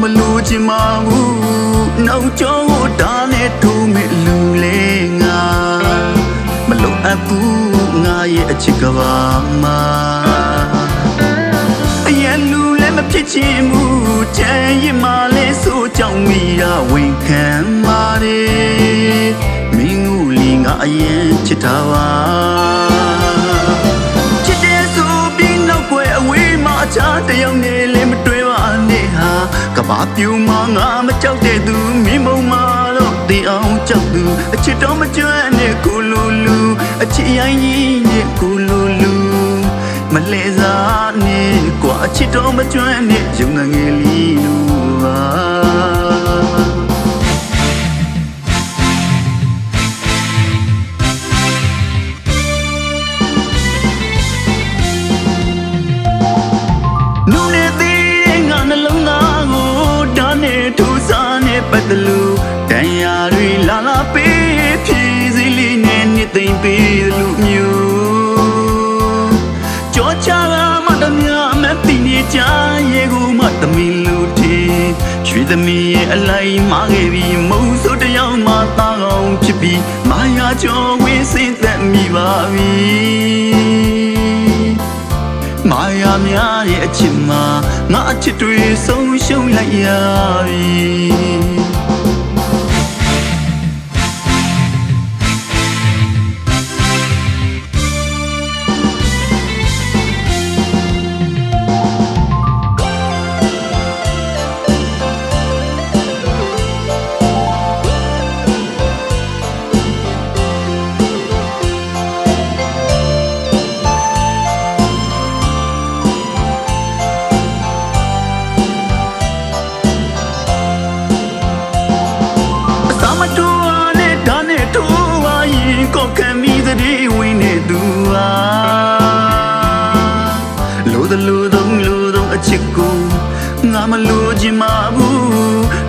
မလို့ချင်မဘူးနောက်ကျောင်းကိုဒါနဲ့ထိုးမဲ့လူလေးငါမလို့အပူငါရဲ့အချစ်ကဘာမှာအရင်လူလည်းမဖြစ်ချင်ဘူးချမ်းရမလဲဆိုကြောင့်မိရဝန်ခံပါတယ်မင်းကိုလီငါအရင်ချစ်တာပါချစ်တယ်ဆိုပြီးနောက်ွယ်အဝေးမှာအခြားတယောက်နဲ့ ဘာပြူမငါမကြောက်တဲ့သူမင်းမုံမာတော့တင်အောင်ကြောက်သူအချစ်တော်မကျွမ်းနဲ့ကိုလူလူအချစ်ရိုင်းကြီးနဲ့ကိုလူလူမလဲစားနဲ့ကွာအချစ်တော်မကျွမ်းနဲ့ရုံငငယ်လေးလူ သိမ့်ပေးလူမျိုးကြောချလာမတမမတိနေကြရေကိုမတမီလူတီရွှေသမီးရဲ့အလိုက်မခဲ့ပြီးမုံဆိုတယောက်မှသားကောင်းဖြစ်ပြီးမာယာကျော်ဝင်းစင်သက်မိပါပြီမာယာများရဲ့အချစ်မှာငါအချစ်တွေဆုံးရှုံးလိုက်ရပြီ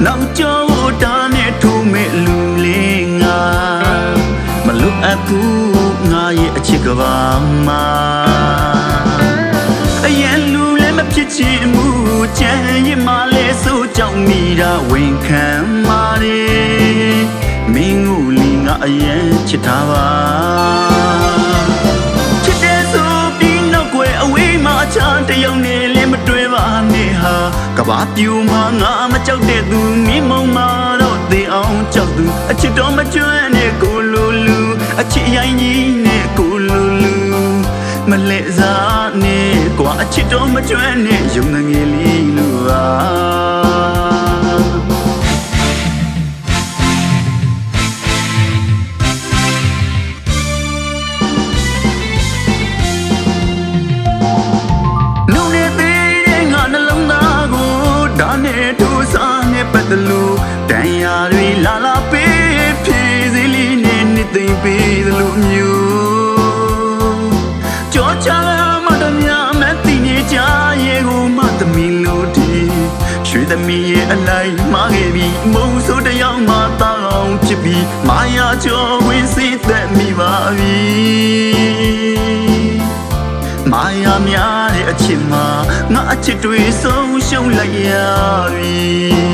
နောက်ကျော်ဓာတ်နဲ့ထိုးမဲ့လူလေးငါမလို့အပ်ဘူးငါရဲ့အချစ်ကဘာမှာအရင်လူလည်းမဖြစ်ချင်ဘူးကြံရင်မလဲဆိုကြောင့်မိတာဝန်ခံပါတယ်မင်းကိုလင်းငါအရင်ချစ်တာပါချစ်တဲ့ဆိုပြီးနောက်ွယ်အဝေးမှာချားတယောက်နဲ့လည်းမတွေ့ပါနဲ့ဟာက ဘာပြူမှာငါမကြောက်တဲ့သူမင်းမုံမာတော့သေအောင်ကြောက်သူအချစ်တော်မကျွမ်းနဲ့ကိုလိုလူအချစ်ရိုင်းကြီးနဲ့ကိုလိုလူမလဲစားနဲ့ကွာအချစ်တော်မကျွမ်းနဲ့ယုံငယ်လေးလူပါ သမီလို့ဒီရွှေသမီးရဲ့အလိုက်မာခဲ့ပြီးမုံဆိုတယောက်မှတောင်းဖြစ်ပြီးမာယာကျော်ဝင်စိသက်မိပါပြီမာယာများတဲ့အချစ်မှာငါအချစ်တွေဆုံးရှုံးလိုက်ရပြီ